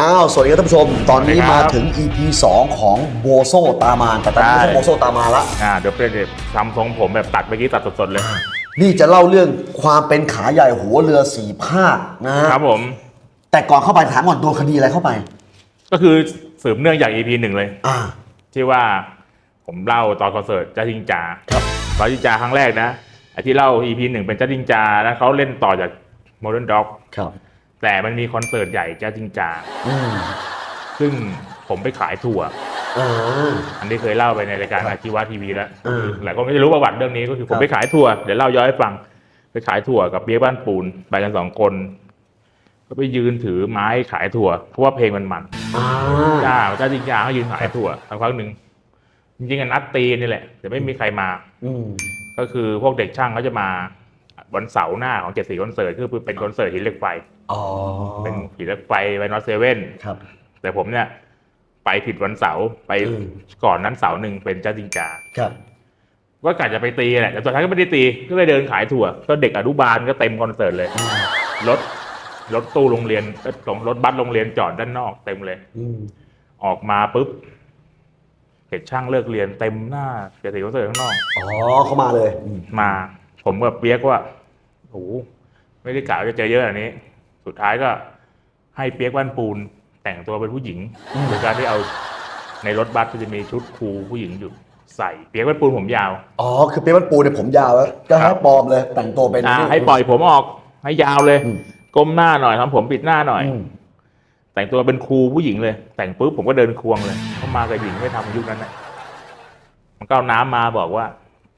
อ้าว สวัสดีครับท่านผู้ชม ตอนนี้สวัสดีครัมาบถึง EP 2 ของโบโซตามานแต่ตอนนี้ไม่ใช่ใช่โบโซตามานละ อ่าเดี๋ยวเป็นแบบทำทรงผมแบบตัดเมื่อกี้ตัดสดๆเลย นี่จะเล่าเรื่องความเป็นขาใหญ่หัวเรือสีภาคนะฮะครับผม แต่ก่อนเข้าไปถามก่อนโดนคดีอะไรเข้าไป ก็คือสืบเนื่องจาก EP หนึ่งเลย อ่า ที่ว่าผมเล่าตอนคอนเสิร์ตจ้าจิงจาครับตอนจิงจาครั้งแรกนะไอ้ที่เล่า EP หนึ่งเป็นจ้าจิงจาแล้วเขาเล่นต่อจาก Modern Dog ครับ แต่มันมีคอนเสิร์ตใหญ่จ้าจิงจาอืมซึ่งผมไปขายถั่วอ่าอันนี้เคยเล่าไปในรายการครับอาชีวะทีวีแล้วอืมหลายคนก็จะรู้ประวัติเรื่องนี้ก็คือผครัมบไปขายถั่วเดี๋ยวเล่าย้อนให้ฟัง ไปขายถั่วกับเบี้ยบ้านปูนไปกันสองคน ก็ไปยืนถือไม้ขายถั่วเพราะว่าเพลงมันมันอ่าจ้าจ้าจริงจาเขายืนขายถั่วสักพักหนึ่งจริงๆอะนัดตีนี่แหละแต่ไม่มีใครมา อืมก็คือพวกเด็กช่างเขาจะมา วันเสาร์หน้าของเจ็ดสีคอนเสิร์ตคือเป็นคอนเสิร์ตหินเหล็กไฟอ๋อเป็นหินเหล็กไฟไวนอตเซเว่นครับ แต่ผมเนี่ย ไปผิดวันเสาร์ไปอืมก่อนนั้นเสาร์หนึ่งเป็นจ้าจริงจาครับก็กะจะไปตีแหละแต่สุดท้ายก็ไม่ได้ตีก็เลยเดินขายถั่ว ก็เด็กอนุบาลก็เต็มคอนเสิร์ตเลยอืมรถรถตู้โรงเรียนเอ้ยของรถบัสโรงเรียนจอดด้านนอกเต็มเลยอืมออกมาปุ๊บเห็นช่างเลิกเรียนเต็มหน้าเจสีคอนเสิร์ตข้างนอก อ๋อเข้ามาเลยอืมมา ผมกับเปียกว่า โอ้โหไม่ได้กะว่าจะเจอเยอะแบบนี้ สุดท้ายก็ให้เปียกบ้านปูน แต่งตัวเป็นผู้หญิงโดยการที่เอาในรถบัสก็จะมีชุดครูผู้หญิงอยู่ใส่เปียกบ้านปูนผมยาว อ๋อ คือเปียกมันปูเนี่ยผมยาวแล้วก็ครัให้บปลอมเลย แต่งตัวเป็นอ่าให้ปล่อยผมออก ให้ยาวเลยอืมก้มหน้าหน่อยทำผมปิดหน้าหน่อยอืมแต่งตัวเป็นครูผู้หญิงเลย แต่งปุ๊บผมก็เดินควงเลยเขามากับหญิงไม่ทำยุคนั้นนะมันก็เอาน้ำมาบอกว่า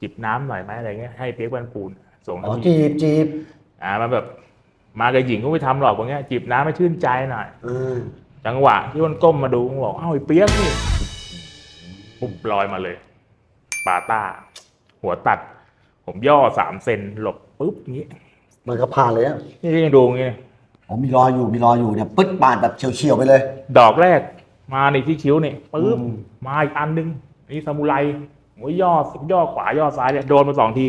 จิบน้ำหน่อยไหมอะไรเงี้ยให้เปียกบ้านปูน ส่งอ๋อให้ผู้หญิงจีบจีบอ่ามันแบบ มากับหญิงก็ไม่ทำหรอกอย่างเงี้ยจิบน้ำให้ชื่นใจหน่อยอืมจังหวะที่มันก้มมาดูมันบอกเอ้าไอ้เปียกนี่ปุ๊บลอยมาเลยปาต้า หัวตัด ผมย่อสามเซนหลบปุ๊บอย่างงี้มันก็ผ่านเลยอะนี่ยังดูอย่างงี้อ๋อมีรอยอยู่มีรอยอยู่เนี่ยปึ๊ดปาดแบบเฉียวๆไปเลย ดอกแรก มาในที่คิ้วนี่ปึ๊บอืมมาอีกอันหนึงนี่ซามูไรโอ้ยย่อย่อขวาย่อซ้ายเนี่ยโดนมาสองที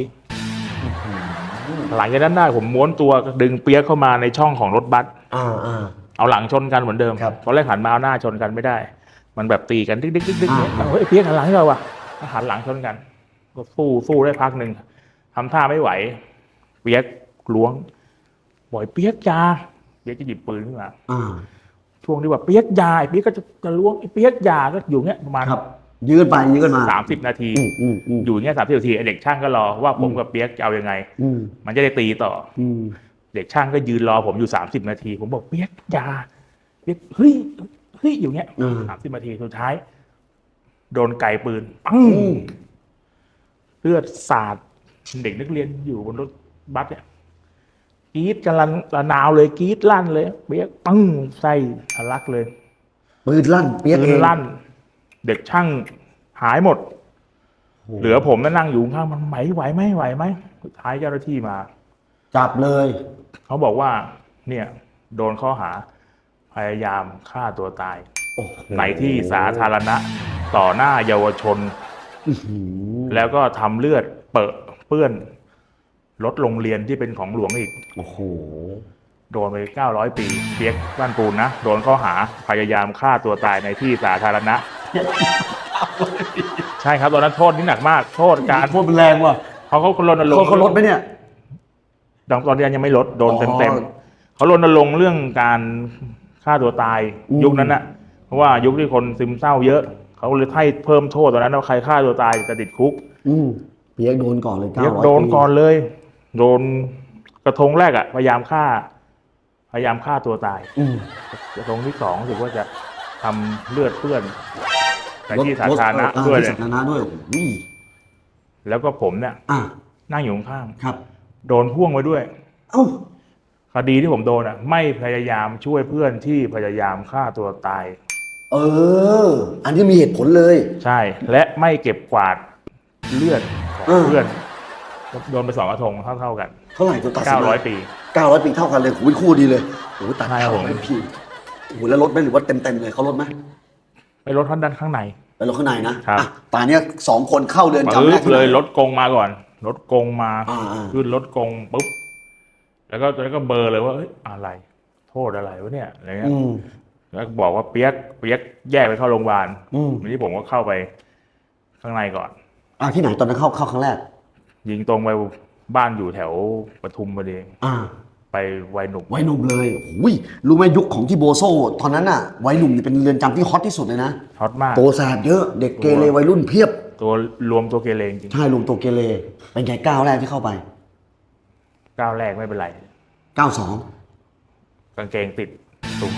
หลังจากนั้นได้ผมม้วนตัวดึงเปียกเข้ามาในช่องของรถบัสอ่าอ่าเอาหลังชนกันเหมือนเดิมครับตอนแรกหันมาเอาหน้าชนกันไม่ได้ มันแบบตีกันดิ๊กดิ๊กดิ๊กดิ๊กเนี่ยอ่าเฮ้ยเปียกหันหลังให้เราว่ะก็หันหลังชนกัน ก็สู้สู้ได้พักหนึ่งทำท่าไม่ไหว เปียกล้วงบ่อยเปียกยาเปียกจะหยิบปืนขึ้นมาอ่าช่วงที่ว่าเปียกยาไอ้เปียกก็จะจะล้วงไอ้เปียกยาก็อยู่เงี้ยประมาณครับ ยืนไปยืนมาสามสิบนาทีอืมอืมอืมอยู่เงี้ยสามสิบนาทีไอ้เด็กช่างก็รอว่าผมอืมกับเปียกจะเอายังไงอืมมันจะได้ตีต่ออืมเด็กช่างก็ยืนรอผมอยู่สามสิบนาที ผมบอกเปียกอยาเปียกเฮ้ยเฮ้ยอยู่เงี้ยอืมสามสิบนาทีสุดท้าย โดนไกปืนปังอืมเลือดสาดเด็กนักเรียนอยู่บนรถบัสเนี่ยกรีดกันละละนาวเลยกรีดลั่นเลยเปียกปังไส้ทะลักเลยปืนลั่นเปียกปืเอนงลั่น เด็กช่างหายหมดโอ้เหลือผมนั่งอยู่ข้างมันไหวไหวไหมไหวไหมสุดท้ายเจ้าหน้าที่มา จับเลย เขาบอกว่า เนี่ย โดนข้อหา พยายามฆ่าตัวตายโอ้โหในที่สาธารณะ ต่อหน้าเยาวชนอื้อหือแล้วก็ทำเลือดเปอะเปื้อนรถโรงเรียนที่เป็นของหลวงอีก โอ้โห โดนไป900ปีเปียกบ้านปูนนะ โดนข้อหาพยายามฆ่าตัวตายในที่สาธารณะ ใช่ครับตอนนั้นโทษนี่หนักมาก โทษการโทษมันแรงว่ะเขาเขารณรงเขาค์เขาลดไหมเนี่ยตอนนี้ยังไม่ลดโดนอ๋เต็อมเต็มๆเขารณรงค์เรื่องการฆ่าตัวตายอืมยุคนั้นนะเพราะว่ายุคที่คนซึมเศร้าเยอะ เขาเลยให้เพิ่มโทษตอนนั้นว่าใครฆ่าตัวตายจะติดคุกอืมเปียกโดนก่อนเลยเรียก900โดนปีก่อนเลย โดนกระทงแรกอะพยายามฆ่า พยายามฆ่าตัวตายอืมกระทงที่สองรู้สึกว่าจะทำเลือดเปื้อน ในรถที่สาธารณะเออด้วยที่เลสายธารณะด้วยโอ้โหแล้วก็ผมเนี่ยอะนั่งอยู่ข้างครับๆโดนพ่วงไว้ด้วย เอ้าคดีที่ผมโดนอะ ไม่พยายามช่วยเพื่อนที่พยายามฆ่าตัวตาย เออ อันนี้มีเหตุผลเลย ใช่ และไม่เก็บกวาดเลือดของเออ เพื่อน โดนไปสองกระทงเท่าๆกันเท่าไหร่ตัวตัดสินมา900ปี900ปีเท่ากันเลยโอ้โหคู่ดีเลยโอ้โหตัดใช่ครับผม900ปีโอ้โหแล้วลดไหมหรือว่าเต็มเต็มๆเลยเขาลดไหม ไปรถท่านด้านข้างในไปลดข้างในนะครับ อะตอนเนี้ยสองคนเข้าเดือนจำแรปึ๊กบเลยรถกงมาก่อน รถกงมาอ่าอ่าขึ้นรถกงปุ๊บแล้วก็แล้วก็เบอร์เลยว่าเอ้ยอะไร โทษอะไรวะเนี่ยอะไรเงี้ย อืมแล้วบอกว่าเปียกเปียกแยกไปเข้าโรงพยาบาลอืมทีนี้ผมก็เข้าไปข้างในก่อน อ่าที่ไหนตอนนั้นเข้าเข้าครั้งแรก ยิงตรงไปบ้านอยู่แถวปทุมพอดีอ่า ไปวัยหนุ่มวัยหนุ่มเลยอุ้ยรู้ไหมยุคของที่โบโซตอนนั้นอะวัยหนุ่มนี่เป็นเรือนจำที่ฮอตที่สุดเลยนะฮอตมาก ตัวแสบเยอะเด็กเกเรวัยรุ่นเพียบ ตัวรวมตัวเกเรจริงใช่ลุงตัวเกเรเป็นไงก้าวแรกที่เข้าไปๆก้าวแรกไม่เป็นไรก้าวสองกางเกงติดตุ่ม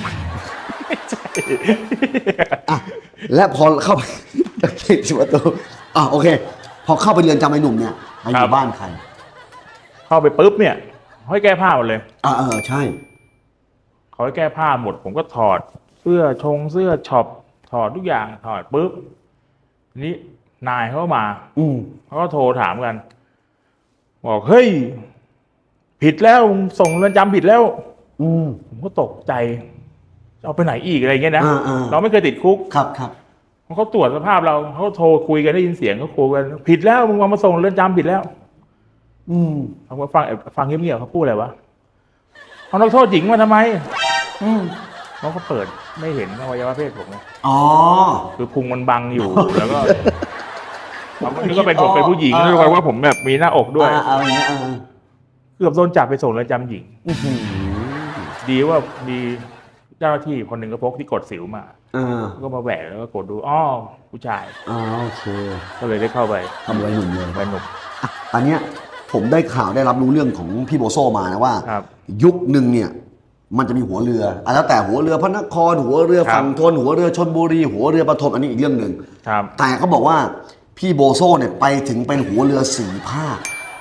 อะและพอเข้าไปติดประตูอะโอเค พอเข้าไปเรือนจำไอ้หนุ่มเนี่ยไปอยู่บ้านใครเข้าไปปุ๊บเนี่ย เขาให้แก้ผ้าหมดเลยอ่าเออใช่ เขาให้แก้ผ้าหมด ผมก็ถอด เสื้อชงเสื้อช็อปถอดทุกอย่างถอดปุ๊บทีนี้นายเขาก็มา อืมเขาก็โทรถามกัน บอกเฮ้ย ผิดแล้วมึงส่งเรือนจำผิดแล้ว อืม ผมก็ตกใจจะเอาไปไหนอีกอะไรเงี้ยนะอ่าอ่า เราไม่เคยติดคุกครับครับเขาตรวจสภาพเราเขาโทรคุยกันได้ยินเสียงเขาคุยกัน ผิดแล้วมึงเอามาส่งเรือนจำผิดแล้ว อืมเขาก็ฟังฟังเงียบๆเขาพูดอะไรวะเอานักโทษหญิงมาทำไม อืมเขาก็เปิดไม่เห็นอวัยวะเพศผมไงอ๋อ คือพุงมันบังอยู่แล้วก็เขาก็นึกว่าเป็นผมอ๋อเป็นผู้หญิงอ่า ด้วยว่าผมแบบมีหน้าอกด้วย อ่าเอาอย่างเงี้ยอ่าเกือบโดนจับไปส่งเรือนจำหญิง อื้อหือดีว่ามีเจ้าหน้าที่คนหนึ่งก็พกที่กดสิวมา อ่าก็มาแหวกแล้วก็กดดูอ้อผู้ชาย อ่าโอเคก็เลยได้เข้าไปทำวัยหนุ่มเลยเป็นหนุ่มอะตอนเนี้ย ผมได้ข่าวได้รับรู้เรื่องของพี่โบโซมานะว่า ครับ ยุคหนึ่งเนี่ยมันจะมีหัวเรืออะแล้วแต่หัวเรือพระนครหัวเรือครับฝั่งทน หัวเรือชนบุรี หัวเรือปฐมอันนี้อีกเรื่องหนึ่งครับ แต่เขาบอกว่าพี่โบโซเนี่ยไปถึงเป็นหัวเรือสี่ภาค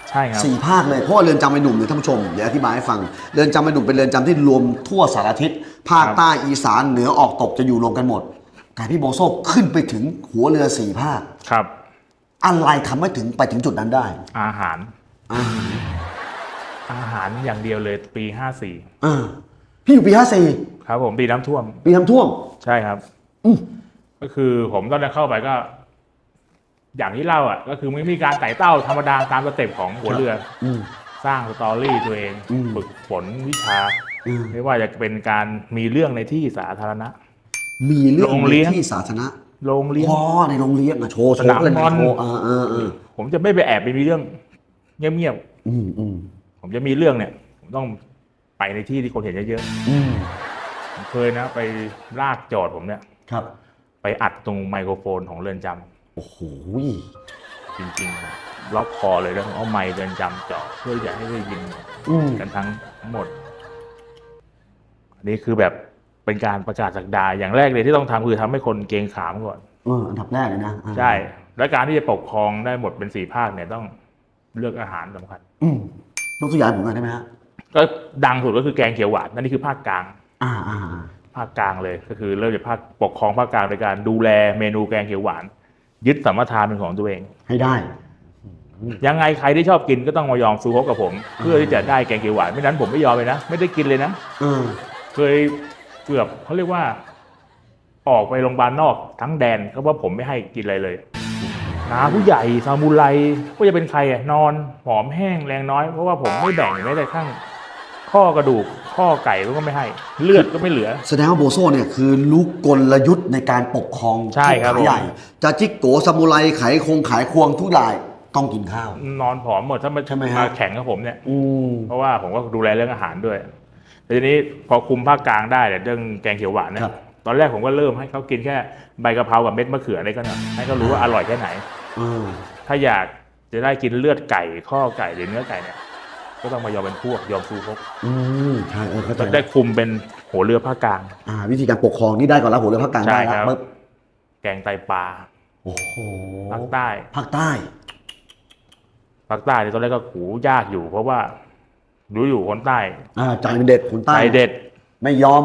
ใช่ครับ สี่ภาคเลยเพราะว่าเรือนจำไอ้หนุ่มเนี่ยท่านผู้ชมเดี๋ยวอธิบายให้ฟังเรือนจำไอ้หนุ่มเป็นเรือนจำที่รวมทั่วสารทิศภาคครับใต้อีสานเหนือออกตกจะอยู่รวมกันหมด แต่พี่โบโซขึ้นไปถึงหัวเรือสี่ภาค ครับ อะไรทำให้ถึงไปถึงจุดนั้นได้ อาหาร อาหารอาหารอย่างเดียวเลยปีห้าสี่อ่าพี่อยู่ปีห้าสี่ครับผมปีน้ำท่วมปีน้ำท่วม ใช่ครับ อืม ก็คือผมตอนนั้นเข้าไปก็ อย่างที่เล่าอะ ก็คือไม่มีการไต่เต้าธรรมดาตามสเต็ปของหัวเรือ อืม สร้างสตอรี่ตัวเองอืม ฝึกฝนวิชา อืมไม่ว่าจะเป็นการมีเรื่องในที่สาธารณะ มีเรื่องโรงเลี้ยงที่สาธารณะโรงเรียน พ่อในโรงเลี้ยงอะโชว์โชสนามว์เล่นบอล โชว์อ่าอ่าอ่าผมจะไม่ไปแอบไปมีเรื่อง เงียบอืมอืมๆผมจะมีเรื่องเนี่ย ผมต้องไปในที่ที่คนเห็นเยอะอืมๆผมเคยนะ ไปลากโจอดผมเนี่ย ครับ ไปอัดตรงไมโครโฟนของเรือนจำโอ้โหจริงๆล็อกคอเลยแล้วเอาไมค์เรือนจำเจาะเพื่อจะให้ได้ยิน อืมกันทั้งทั้งหมด อันนี้คือแบบเป็นการประกาศสักดาอย่างแรกเลยที่ต้องทำคือทำให้คนเกรงขามก่อน เอออันดับแรกเลยนะอ่าใช่ และการที่จะปกครองได้หมดเป็นสี่ภาคเนี่ยต้อง เลือกอาหารสำคัญอืมยกตัวอย่างให้ผมหน่อยได้ไหมฮะก็ดังสุดก็คือแกงเขียวหวานนั่นนี่คือภาคกลาง อ่าอ่าอ่าภาคกลางเลยก็คือเริ่มจากภาคปกครองภาคกลางโดยการดูแลเมนูแกงเขียวหวาน ยึดสัมปทานเป็นของตัวเอง ให้ได้ ยังไงใครที่ชอบกินก็ต้องมายอมซูฮกกับผม เพื่อที่จะได้แกงเขียวหวานไม่นั้นผมไม่ยอมเลยนะ ไม่ได้กินเลยนะ เออ เคยเกือบเขาเรียกว่า ออกไปโรงพยาบาลนอกทั้งแดนเขาว่าผมไม่ให้กินอะไรเลย นาผู้ใหญ่ซามูไรก็จะเป็นใครอะนอนหอมแห้งแรงน้อยเพราะว่าผมไม่แบ่งแม้แต่ข้างข้อกระดูกข้อไก่ก็ไม่ให้ เลือดก็ไม่เหลือ แสดงว่าโบโซเนี่ยคือรู้กลยุทธ์ในการปกครองใช่ครับขาใหญ่จะจิกโกซามูไรไขคงขายควงทุกรายต้องกินข้าว นอนผอมหมดถ้ามาใช่ไหมฮะมาแข่งกับผมเนี่ยอืมเพราะว่าผมก็ดูแลเรื่องอาหารด้วยแต่ทีนี้พอคุมภาคกลางได้เนี่ยเรื่องแกงเขียวหวานเนี่ยครับ ตอนแรกผมก็เริ่มให้เขากินแค่ใบกะเพรากับเม็ดมะเขืออะไรก็หน่อยให้เขารู้ว่าอร่อยแค่ไหนอ่าถ้าอยากจะได้กินเลือดไก่ข้อไก่หรือเนื้อไก่เนี่ย ก็ต้องมายอมเป็นพวกยอมซูพกอืมใช่เออเข้าใจได้คุมเป็นหัวเรือภาคกลาง อ่า วิธีการปกครองนี่ได้ก่อนแล้วหัวเรือภาคกลางใช่ได้ครัแล้วบปึ๊บแกงไตปลาโอ้โหภาคใต้ภาคใต้ภาคใต้เนี่ยตอนแรกก็หูยากอยู่ เพราะว่ารู้อยู่คนใต้อ่าใจเป็นเด็ดคนใจใต้เด็ด ไม่ยอม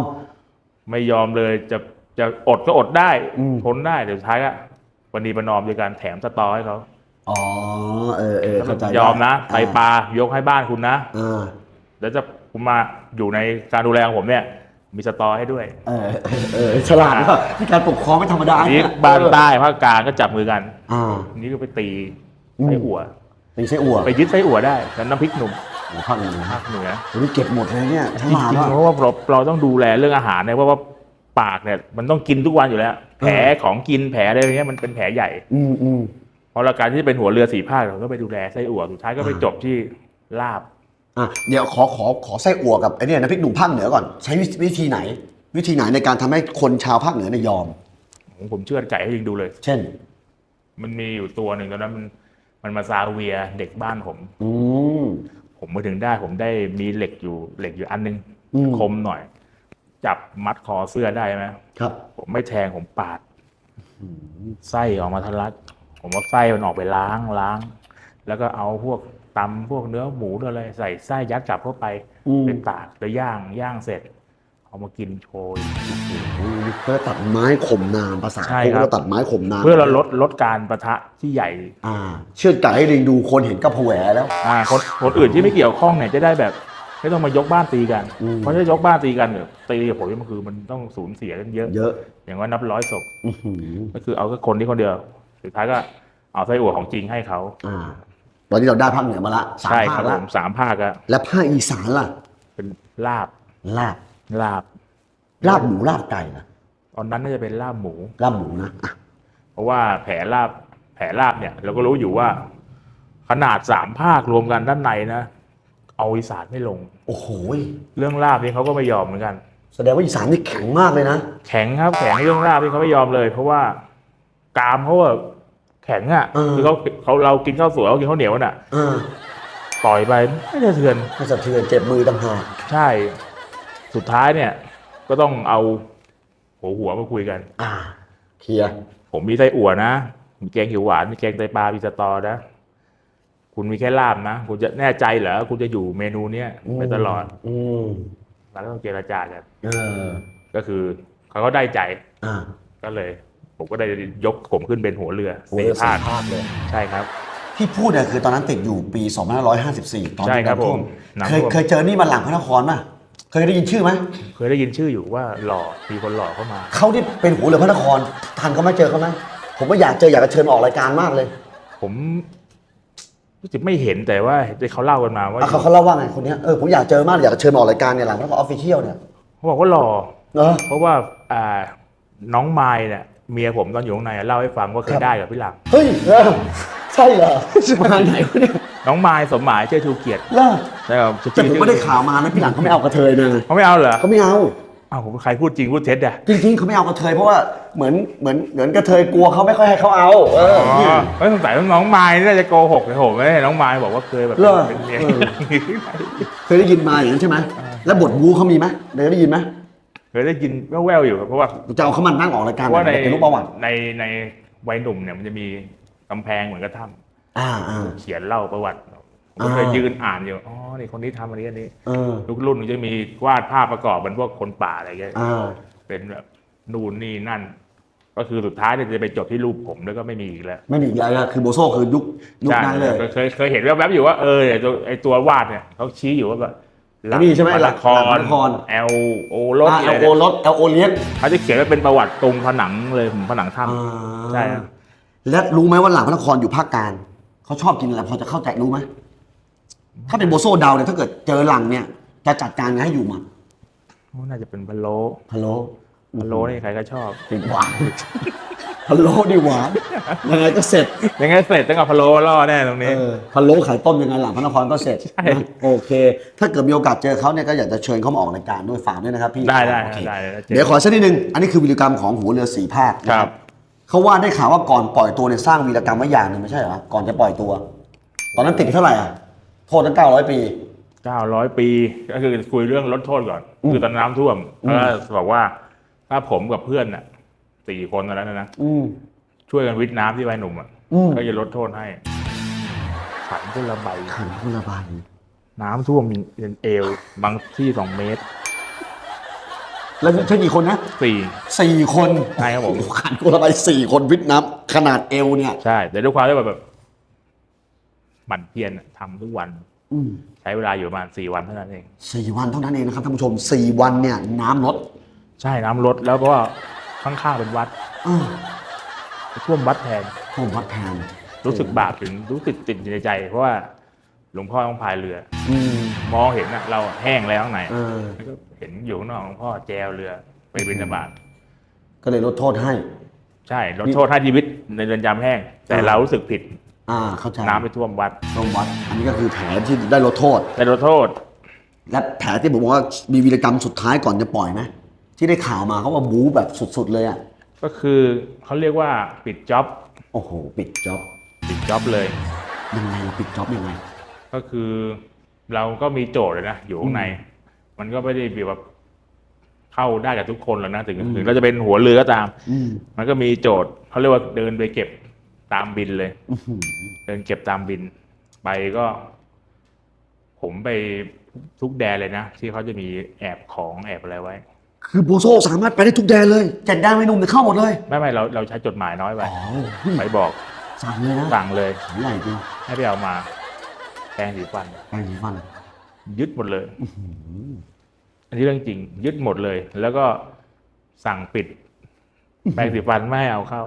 ไม่ยอมเลยจะจะอดก็อดได้อืม ทนได้เดี๋ยวสุดท้ายก็วันนี้ประนอมโดยการแถมสตอให้เขาอ๋อเออเออเข้าใจยอมนะได้ไตปลายกให้บ้านคุณนะอ่าแล้วจะคุณมาอยู่ในการดูแลของผมเนี่ย มีสตอให้ด้วยเออเออเออฉลาดว่ะที่การปกครองไม่ธรรมดานี้บ้านใต้ภาคกลางก็จับมือกันอ่า นี่ก็ไปตีอืม ไส้อั่ว ตีไส้อั่วไปยึดไส้อั่วได้แล้วน้ำพริกหนุ่ม โอ้ภาคเหนือภาคเหนือโอ้นี่เก็บหมดเลยเนี่ยฉจริลาดงว่ะๆเพราะว่าเราเราต้องดูแลเรื่องอาหารเนี่ยเพราะว่าปากเนี่ยมันต้องกินทุกวันอยู่แล้ว แผลของกินแผลอะไรอย่างเงี้ยมันเป็นแผลใหญ่ อืมอืมเพราะรายการที่เป็นหัวเรือสีภาคเราก็ไปดูแลไส้อั่วสุดท้ายก็ไปอ่าจบที่ลาบ อะเดี๋ยวขอขอขอไส้อั่วกับไอ้เนี่ยน้ำพริกหนุ่มภาคเหนือก่อนใช้วิวิธีไหน วิธีไหนในการทำให้คนชาวภาคเหนือเนี่ยยอม ผมเชื่อดไก่ให้ยิงดูเลย เช่น มันมีอยู่ตัวหนึ่งตอนนั้นมันมันมาซาเวียเด็กบ้านผม อืม ผมมาถึงได้ผมได้มีเหล็กอยู่เหล็กอยู่อันนึงอืมคมหน่อย จับมัดคอเสื้อได้ไหมครับ ผมไม่แทงผมปาดไส้ออกมาทะลัก ผมเอาไส้มันออกไปล้างล้าง แล้วก็เอาพวกตำพวกเนื้อหมูเนื้ออะไรใส่ไส้ยัดกลับเข้าไปอืมไปตากแล้วย่างย่างเสร็จ เอามากินโชยเพื่อตัดไม้ข่มนามภาษาใช่พวกครับเราตัดไม้ข่มนามเพื่อเราลดลดการประทะที่ใหญ่ อ่า เชือดไก่ให้ลิงดูคนเห็นก็ผวาแล้ว อ่าคนคนอื่นที่ไม่เกี่ยวข้องเนี่ยจะได้แบบไม่ต้องมายกบ้านตีกัน อืม เพราะถ้ายกบ้านตีกันเนี่ยตีกับผมนี่มันคือมันต้องสูญเสียกันเยอะ เยอะอย่างว่านับร้อยศพอื้อหือก็คือเอาแค่คนที่คนเดียว สุดท้ายก็เอาไส้อั่วของจริงให้เขาอ่า ตอนนี้เราได้ภาคเหนือมาละสามใช่คภารัคบผละมสามภาคอะและภาคอีสานล่ะเป็นลาบลาบ ลาบลาบหมูลาบไก่นะตอนนั้นน่าจะเป็นลาบหมู ลาบหมูนะอะเพราะว่าแผลลาบแผลลาบเนี่ย เราก็รู้อยู่ว่า ขนาดสามภาครวมกันด้านในนะเอาอีสานไม่ลง โอ้โหเรื่องลาบนี่เขาก็ไม่ยอมเหมือนกัน แสดงว่าอีสานนี่แข็งมากเลยนะแข็งครับแข็งเรื่องลาบที่เขาไม่ยอมเลย เพราะว่ากรามเขาแบบแข็งอะเออคือเขาเขาเรากินข้าวสวยเขากินข้าวเหนียวน่ะ อ่าต่อยไปไม่ได้เทือนไม่สะเทือนเจ็บมือต่างหาก ใช่ สุดท้ายเนี่ยก็ต้องเอาหัวหัวมาคุยกัน อ่าเคลียร์ผมมีไส้อั่วนะ มีแกงเขียวหวาน มีแกงไตปลา มีสตอนะ คุณมีแค่ลาบนะ คุณจะแน่ใจเหรอ คุณจะอยู่เมนูเนี้ยไปตลอด อืมแล้วก็ต้องเจรจากันเออ ก็คือเขาก็ได้ใจ อ่าก็เลย ผมก็ได้ยกผมขึ้นเป็นหัวเรือโอ้ยเสภาคภาคเลย ใช่ครับ ที่พูดเนี่ยคือตอนนั้นติดอยู่ปี 2554 ตอนใช่ที่ครับน้ำท่วมผมน้ำเคยท่วมเคยเจอนี่มาหลังพระนครป่ะ เคยได้ยินชื่อไหมเคยได้ยินชื่ออยู่ว่าหล่อมีคนหล่อเข้ามา เขาที่เป็นหัวเรือพระนครทันเขาไหมเจอเขาไหมผมก็อยากเจออยากจะเชิญมาออกรายการมากเลยผมรู้สึกไม่เห็นแต่ว่าเขาเล่ากันมาว่าอะเขาเขาเล่าว่าไงคนเนี้ยเออผมอยากเจอมากอยากจะเชิญมาออกรายการเนี่ยหลังพระนครออฟฟิเชียลเนี่ยเขาบอกว่าหล่อ เนอะ เพราะว่าอ่าน้องไม้เนี่ยเมียผมตอนอยู่ข้างในเล่าให้ฟังว่าเคครัยบ ได้กับพี่หลัง เฮ้ยเออใช่เหรอมาไหนวะเนี่ย น้องไม้สมหมายเชื่อชูเกียรติเลิกใช่ครับแต่ผมไม่ได้ข่าวมานะพี่หลังเขาไม่เอากระเทยนะเขาไม่เอาเหรอเขาไม่เอาอ้าวผมใครพูดจริงพูดเท็จอะจริงๆเขาไม่เอากระเทยเพราะว่าเหมือนเหมือนเหมือนกระเทยกลัวเขาไม่ค่อยให้เขาเอา เอออ๋เนี่ยอไม่สงสัยว่าน้องไม้น่าจะโกหกเลยผมไม่ได้น้องไม้บอกว่าเคยแบบเหรอเป็นเมียเออเคยได้ยินมาอย่างนั้นใช่ไหมแล้วบทบูเขามีไหมเคยได้ยินไหมเคยได้ยินแว่วๆอยู่ครับเพราะว่าจะเอาเขามานั่งออกรายการเพราะว่าในเป็นรูปประวัติในในวัยหนุ่มเนี่ยมันจะมีกำแพงเหมือนกระถ้ อ่าอ่าำเขียนเล่าประวัติผมก็อ่าเคยยืนอ่านอยู่อ๋อนี่คนนี้ทำอันนี้อันนี้เออทุกรุ่นมันจะมีวาดภาพประกอบเป็นพวกคนป่าอะไรเงี้ยอ่าเป็นแบบนู่นนี่นั่น ก็คือสุดท้ายเนี่ยจะไปจบที่รูปผมแล้วก็ไม่มีอีกแล้วไม่มีอีกแล้วนะคือโบโซคือยุคยุคนั้นเลยใช่เคยเคยเห็นแวบๆอยู่ว่าเออไอ้ตัวไอตัววาดเนี่ยเขาชี้อยู่ว่าแบบแล้วนี่ใช่ไหมละหลักคหลักรละครเอลโอรถอ่าอะเอไรลโอเนี่ยรถเอลโอเลียสเขาจะเขียนไว้เป็นประวัติตรงผนังเลยผนังถ้ำ ใช่ครับ และรู้ไหมว่าหลังพระนครอยู่ภาคกลาง เขาชอบกินอะไรพอจะเข้าใจรู้ไหมถ้าเป็นโบโซเดาเนี่ยถ้าเกิดเจอหลังเนี่ย จะจัดการไงให้อยู่หมัดน่าจะเป็นพะโล้พะโล้พะโล้นี่ใครก็ชอบติดหวานพะโล้ดีหวานยังไงก็เสร็จยังไงเสร็จต้องเอาพะโล้ล่อแน่ตรงนี้เออพะโล้ขายต้มยังไงหลังพระนครก็เสร็จใช่นะโอเค ถ้าเกิดมีโอกาสเจอเขาเนี่ยก็อยากจะเชิญเขามาออกรายการด้วยฝากด้วยนะครับพี่ได้ได้โอเคได้ได้ได้เดี๋ยวขอสักนิดนึงอันนี้คือวีรกรรมของหัวเรือสีภาคนะครับ เขาว่าได้ข่าวว่าก่อนปล่อยตัวเนี่ยสร้างวีรกรรมไว้อย่างหนึ่งไม่ใช่เหรอก่อนจะปล่อยตัว ตอนนั้นติดเท่าไหร่อะโทษตั้งเก้าร้อยปี เก้าร้อยปีก็คือคุยเรื่องลดโทษก่อนอืมคือตอนน้ำท่วมอืมก็บอกว่าถ้าผมกับเพื่อนน่ะสี่คนตอนนั้นนะนะอืมช่วยกันวิทย์น้ำที่ใบหนุ่มอะอืมก็จะลดโทษให้ขันคนละใบขันคนละใบน้ำท่วมมีเอวบางที่สองเมตร แล้วใช่กี่คนนะสี่ สี่คนใช่ครับผม โอ้โหขันคนละใบสี่คนวิทย์น้ำขนาดเอวเนี่ย ใช่แต่ด้วยความที่แบบหมั่นเพียรอะทำทุกวันอืม ใช้เวลาอยู่ประมาณสี่วันเท่านั้นเอง สี่วันเท่านั้นเองนะครับท่านผู้ชมสี่วันเนี่ยน้ำลดใช่น้ำลดแล้วเพราะว่าข้างๆเป็นวัดเออท่วมวัดแทน ท่วมวัดแทนรู้สึกบาปถึงรู้สึกติดในใจ เพราะว่า หลวงพ่อต้องพายเรือ อืมมองเห็นอะเราแห้งแล้วข้างในเออแล้วก็เห็นอยู่ข้างนอกหลวงพ่อแจวเรือไปบินบาตก็เลยลดโทษให้ ใช่ลดโทษให้ชีวิตในเรือนจำแห้ง แต่อ่าเรารู้สึกผิดอ่า เข้าใจน้ำไปท่วมวัดต้มวัด อันนี้ก็คือแผลที่ได้ลดโทษแต่ลดโทษ และแผลที่ผมบอกว่ามีวีรกรรมสุดท้ายก่อนจะปล่อยไหมที่ได้ข่าวมาเขาว่าบู๊แบบสุดๆเลยอะ ก็คือเขาเรียกว่าปิดจ็อบโอ้โห ปิดจ็อบปิดจ็อบเลย ยังไงปิดจ็อบยังไง ก็คือเราก็มีโจทย์เลยนะอยู่ข้างใน มันก็ไม่ได้แบบเข้าได้กับทุกคนหรอกนะถึงอืมถึงเราจะเป็นหัวเรือก็ตามอืมมันก็มีโจทย์เขาเรียกว่าเดินไปเก็บตามบินเลยอื้อหือเดินเก็บตามบิน ไปก็ ผมไปทุกแดนเลยนะที่เขาจะมีแอบของแอบอะไรไว้ คือโบโซสามารถไปได้ทุกแดนเลยเจ็ดแดนไม่นุ่มเนี่ยเข้าหมดเลย ไม่ไม่เราเราใช้จดหมายน้อยไปอ๋อเฮ้ยไปบอกสั่งเลยนะสั่งเลยใหญ่จริงให้ไปเอามาแปรงสีฟัน แปลงสีฟันยึดหมดเลย อันนี้เรื่องจริง ยึดหมดเลย แล้วก็สั่งปิด แปรงสีฟันไม่ให้เอาเข้า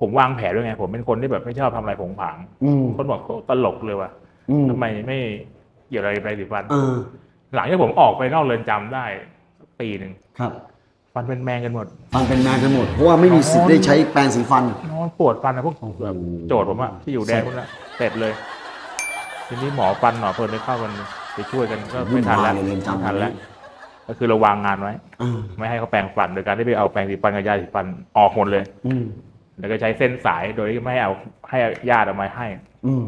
ผมวางแผนด้วยไง ผมเป็นคนที่แบบไม่ชอบทำอะไรผงผางอืมคนบอกโคตรตลกเลยว่ะอืมทำไมไม่เกี่ยวอะไรกับแปรงสีฟัน เออ หลังจากผมออกไปนอกเรือนจำได้สักปีหนึ่งครับฟันเป็นแมงกันหมด ฟันเป็นแมงกันหมด เพราะว่าไม่มีสิทธิ์ได้ใช้แปรงสีฟัน นอนปวดฟันนะพวกโอ้โห แบบโจทย์ผมอะที่อยู่แดนพวกนั้นเสร็จเลย ทีนี้หมอฟันหมอเพิ่นได้เข้ากันไปช่วยกันก็ไม่ทันแล้ววุ่นวายในเรือนจำ ไม่ทันแล้วก็คือเราวางงานไว้เออไม่ให้เขาแปรงฟันโดยการที่ไปเอาแปรงสีฟันกับยาสีฟันออกหมดเลย อืมแล้วก็ใช้เส้นสายโดยที่ไม่ให้เอาให้ญาติเอามาให้อืม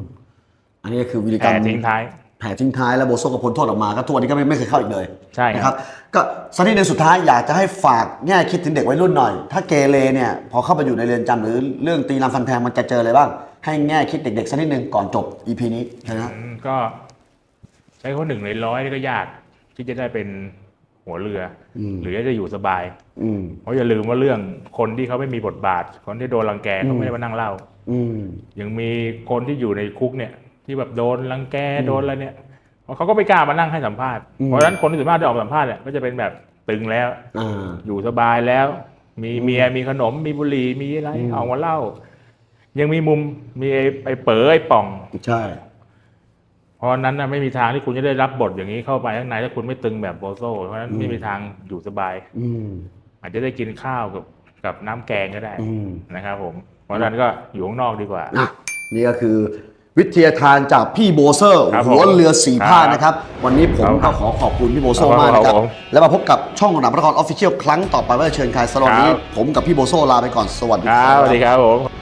อันนี้ก็คือวิธีกแผรลรมทิ้งท้าย แผลทิ้งท้ายแล้วโบโซก็พ้นโทษออกมาก็ตัวนี้ก็ไม่ไม่เคยเข้าอีกเลยใช่ครับ นะครับก็สักนิดในงสุดท้ายอยากจะให้ฝากแง่คิดถึงเด็กวัยรุ่นหน่อย ถ้าเกเรเนี่ยพอเข้าไปอยู่ในเรือนจำหรือเรื่องตีรำฟันแทงมันจะเจออะไรบ้าง ให้แง่คิดเด็กๆสักนิดนึงก่อนจบ EP นี้นะฮะอืมก็ใช้คนหนึ่งในร้อยนี่ก็ยากที่จะได้เป็นหัวเรืออม หรือจะอยู่สบาย อืมเพราะอย่าลืมว่าเรื่องคนที่เขาไม่มีบทบาท คนที่โดนรังแกเขาไม่ได้มานั่งเล่า อืมยังมีคนที่อยู่ในคุกเนี่ย ที่แบบโดนรังแกโดนอะไรเนี่ยเขาก็ไม่กล้ามานั่งให้สัมภาษณ์อืมเพราะฉะนั้นคนที่สามารถได้ออกสัมภาษณ์เนี่ยก็จะเป็นแบบตึงแล้วอ่าอยู่สบายแล้ว มีเมียมีขนมมีบุหรี่มีอะไรอืมออกมาเล่า ยังมีมุมมีไอ้ไอ้เป๋อไอ้ป่องใช่เพราะฉะนั้นนะไม่มีทางที่คุณจะได้รับบทอย่างนี้เข้าไปข้างในถ้าคุณไม่ตึงแบบโบโซเพราะฉะนั้นไม่มีทางอยู่สบาย อืมอาจจะได้กินข้าวกับกับน้ำแกงก็ได้อืมนะครับผม เพราะฉะนั้นก็อยู่ข้างนอกดีกว่าอะนี่ก็คือ วิทยาทานจากพี่โบเซอร์ครับผมหัวเรือสีผ้าครับนะครับ วันนี้ผมครัก็บขอขอบคุณพี่โบโซครับมากนะครับผมแล้วมาพบกับช่องหนังพระนครออฟฟิเชียลครั้งต่อไปว่าจะเชิญใครสำหรับวันนี้ครับ ผมกับพี่โบโซลาไปก่อนสวัสดี ครับสวัสดีครับผม